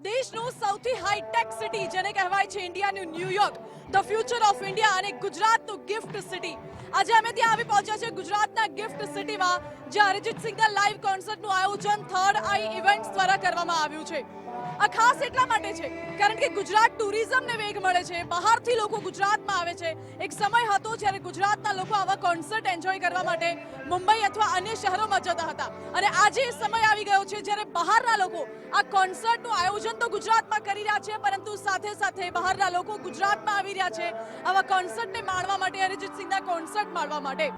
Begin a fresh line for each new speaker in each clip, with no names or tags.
દેશનું સૌથી high tech city જેને કહેવાય છે ઇન્ડિયાનું New York the future of India અને ગુજરાતનું ગિફ્ટ સિટી આજે અમે ત્યાં આવી પહોંચ્યા છે ગુજરાતના ગિફ્ટ સિટીમાં જે અરિજિત સિંઘના લાઈવ કોન્સર્ટનું આયોજન થર્ડ આઈ ઇવેન્ટ્સ દ્વારા કરવામાં આવ્યું છે. આ ખાસ એટલા માટે છે, કારણ કે ગુજરાત ટુરિઝમને વેગ મળે છે, બહારથી લોકો ગુજરાતમાં આવે છે. એક સમય હતો જ્યારે ગુજરાતના લોકો આવા કોન્સર્ટ એન્જોય કરવા માટે મુંબઈ અથવા અન્ય શહેરોમાં જતા હતા. અને આજે એ સમય આવી ગયો છે જ્યારે બહારના લોકો આ કોન્સર્ટનું આયોજન તો ગુજરાતમાં કરી રહ્યા છે, પરંતુ સાથે સાથે બહારના લોકો ગુજરાતમાં આવી રહ્યા છે. આવા કોન્સર્ટને માણવા માટે, અરિજીત સિંહના કોન્સર્ટ માણવા માટે.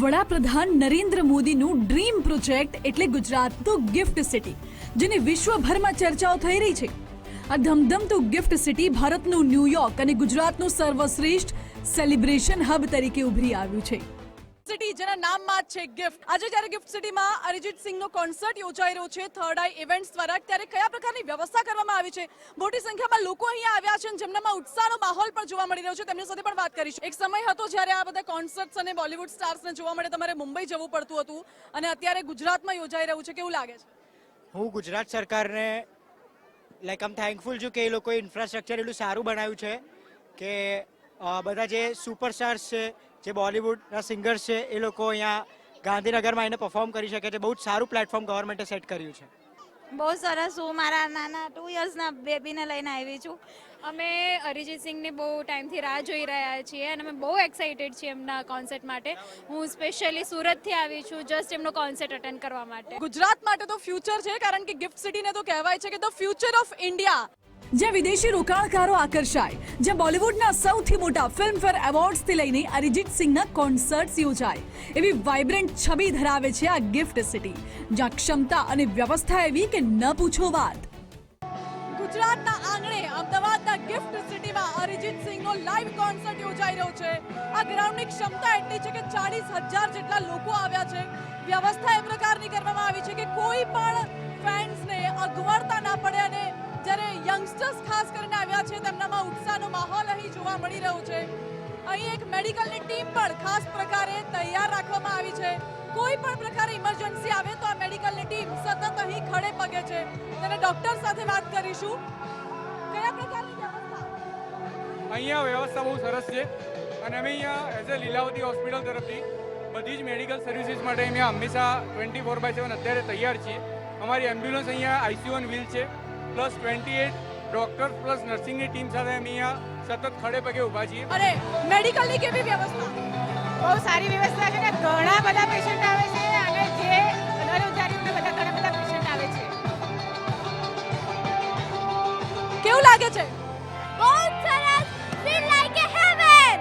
વડાપ્રધાન નરેન્દ્ર મોદીનું ડ્રીમ પ્રોજેક્ટ એટલે ગુજરાતનું ગિફ્ટ સિટી જેની વિશ્વભરમાં ચર્ચાઓ થઈ રહી છે. આ ધમધમતું ગિફ્ટ સિટી ભારતનું ન્યુયોર્ક અને ગુજરાતનું સર્વશ્રેષ્ઠ સેલિબ્રેશન હબ તરીકે ઉભરી આવ્યું છે. સિટી જેના નામમાં છે ગિફ્ટ. આજે જ્યારે ગિફ્ટ સિટીમાં અરિજીત સિંહનો કોન્સર્ટ યોજાઈ રહ્યો છે થર્ડ આઈ ઇવેન્ટ્સ દ્વારા, ત્યારે કયા પ્રકારની વ્યવસ્થા કરવામાં આવી છે? મોટી સંખ્યામાં લોકો અહીંયા આવ્યા છે જેમનામાં ઉત્સાહનો માહોલ પણ જોવા મળી રહ્યો છે. તેમની સાથે પણ વાત કરીશું. એક સમય હતો જ્યારે આ બધા કોન્સર્ટ્સ અને બોલિવૂડ સ્ટાર્સને જોવા માટે તમારે મુંબઈ જવું પડતું હતું અને અત્યારે ગુજરાતમાં યોજાઈ રહ્યું છે. કેવું લાગે છે?
હું ગુજરાત સરકારને લાઈક આમ થેન્કફુલ છું કે એ લોકોએ ઇન્ફ્રાસ્ટ્રક્ચર એટલું સારું બનાવ્યું છે કે બધા જે સુપરસ્ટાર્સ છે, જે બોલિવૂડના સિંગર્સ છે, એ લોકો અહીંયા ગાંધીનગરમાં એને પરફોર્મ કરી શકે છે. બહુ જ સારું પ્લેટફોર્મ ગવર્મેન્ટે સેટ કર્યું છે.
બહુ સરસ હું મારા નાના ટુ યર્સના બેબીને લઈને આવી છું.
અમે અરિજીત સિંહની બહુ ટાઈમથી રાહ જોઈ રહ્યા છીએ અને અમે બહુ એક્સાઇટેડ છીએ એમના કોન્સર્ટ માટે. હું સ્પેશિયલી સુરતથી આવી છું જસ્ટ એમનો કોન્સર્ટ અટેન્ડ કરવા માટે.
ગુજરાત માટે તો ફ્યુચર છે, કારણ કે ગિફ્ટ સિટીને તો કહેવાય છે કે ધ ફ્યુચર ઓફ ઇન્ડિયા જ્યાં વિદેશી રોકાણકારો આકર્ષાય, જ્યાં બોલિવૂડના સૌથી મોટા ફિલ્મફેર એવોર્ડ્સથી લઈને અરિજીત સિંહના કોન્સર્ટ્સ યોજાય, એવી વાઇબ્રન્ટ છબી ધરાવે છે આ ગિફ્ટ સિટી. જ્યાં ક્ષમતા અને વ્યવસ્થા એવી કે ન પૂછો વાત. ગુજરાતના આંગણે અમદાવાદના ગિફ્ટ સિટીમાં અરિજીત સિંહનો લાઈવ કોન્સર્ટ યોજાઈ રહ્યો છે. આ ગ્રાઉન્ડની ક્ષમતા એટલી છે કે ચાલીસ હજાર જેટલા લોકો આવ્યા છે. વ્યવસ્થા એ પ્રકારની કરવામાં આવી છે કે કોઈ પણ ફેન્સને અગવડતા ના પડે અને જ્યારે યંગસ્ટર્સ ખાસ કરીને આવ્યા છે, તેમનામાં ઉત્સાહનો માહોલ અહીં જોવા મળી રહ્યો છે. અહીં એક મેડિકલની ટીમ પણ ખાસ પ્રકારે તૈયાર રાખવામાં આવી છે. કોઈ પણ પ્રકારે ઇમરજન્સી આવે તો આ મેડિકલની ટીમ સતત અહીં ખડે પગે છે. તેને ડોક્ટર સાથે વાત કરીશું. કયા પ્રકારની વ્યવસ્થા?
અહીંયા વ્યવસ્થા બહુ સરસ છે. અને અમે અહીંયા એઝ અ લીલાવતી હોસ્પિટલ તરફથી બધી જ મેડિકલ સર્વિસીસ માટે અહીંયા હંમેશા ટ્વેન્ટી ફોર બાય સેવન અત્યારે તૈયાર છીએ. અમારી એમ્બ્યુલન્સ અહીંયા આઈસીયુ અને વ્હીલ છે. Plus twenty eight doctor plus નર્સિંગની team સાથે અમે અહીંયા સતત ખડે પગે ઊભા છીએ.
અને મેડિકલની કેવી વ્યવસ્થા?
બહુ સારી વ્યવસ્થા છે ને ઘણા બધા પેશન્ટ આવે છે અને જે અનારોગ્યના બધા ઘણા બધા પેશન્ટ આવે છે.
કેવું લાગે છે?
બહુ સરસ! Feel like a heaven.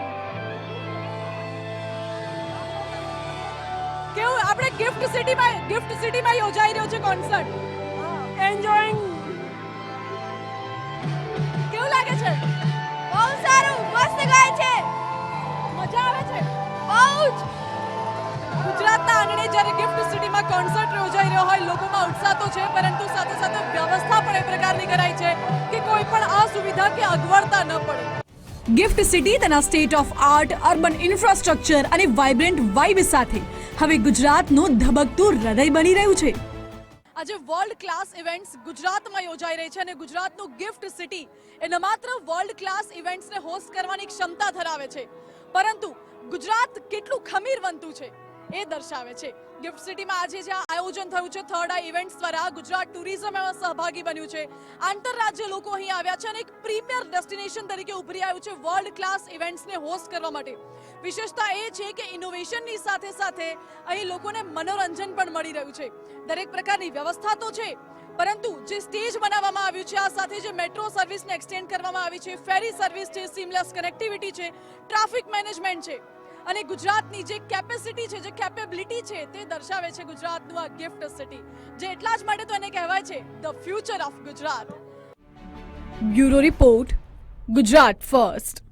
કેવું? આપણે ગિફ્ટ સિટીમાં ગિફ્ટ સિટીમાં યોજાઈ રહ્યો છે કોન્સર્ટ ગુજરાતના આંગણે જ્યારે ગિફ્ટ સિટીમાં કોન્સર્ટ યોજાઈ રહ્યો હોય, લોકોમાં ઉત્સાહ તો છે, પરંતુ સાથે સાથે વ્યવસ્થા પણ એ પ્રકારની કરાઈ છે કે કોઈ પણ અસુવિધા કે અગવડતા ન પડે. ગિફ્ટ સિટી તેના state of art urban infrastructure અને વાઇબ્રન્ટ વાઇબ સાથે હવે ગુજરાતનું ધબકતું હૃદય બની રહ્યું છે. આજે વર્લ્ડ ક્લાસ ઇવેન્ટ્સ ગુજરાતમાં યોજાઈ રહી છે અને ગુજરાતનું ગિફ્ટ સિટી એ ન માત્ર વર્લ્ડ ક્લાસ ઇવેન્ટ્સને હોસ્ટ કરવાની ક્ષમતા ધરાવે છે, પરંતુ ગુજરાત કેટલું ખમીરવંતું છે. એ દર્શાવે છે. ગિફ્ટ સિટીમાં આજે જે આયોજન થયું છે થર્ડ આ ઇવેન્ટ્સ દ્વારા ગુજરાત ટુરિઝમ એમાં સહભાગી બન્યું છે. આંતરરાજ્ય લોકો અહીં આવ્યા છે અને એક પ્રીમિયર ડેસ્ટિનેશન તરીકે ઉભરી આવ્યું છે વર્લ્ડ ક્લાસ ઇવેન્ટ્સને હોસ્ટ કરવા માટે. વિશેષતા એ છે કે ઇનોવેશનની સાથે સાથે અહીં લોકોને મનોરંજન પણ મળી રહ્યું છે. દરેક પ્રકારની વ્યવસ્થા તો છે, પરંતુ જે સ્ટેજ બનાવવામાં આવ્યું છે, આ સાથે જે મેટ્રો સર્વિસને એક્સટેન્ડ કરવામાં આવી છે ફેરી સર્વિસ છે સીમલેસ કનેક્ટિવિટી છે ટ્રાફિક મેનેજમેન્ટ છે. અને ગુજરાતની જે કેપેસિટી છે, જે કેપેબિલિટી છે, તે દર્શાવે છે ગુજરાતનું આ ગિફ્ટ સિટી જે એટલા જ માટે તો એને કહેવાય છે the future of Gujarat. Bureau report, Gujarat first.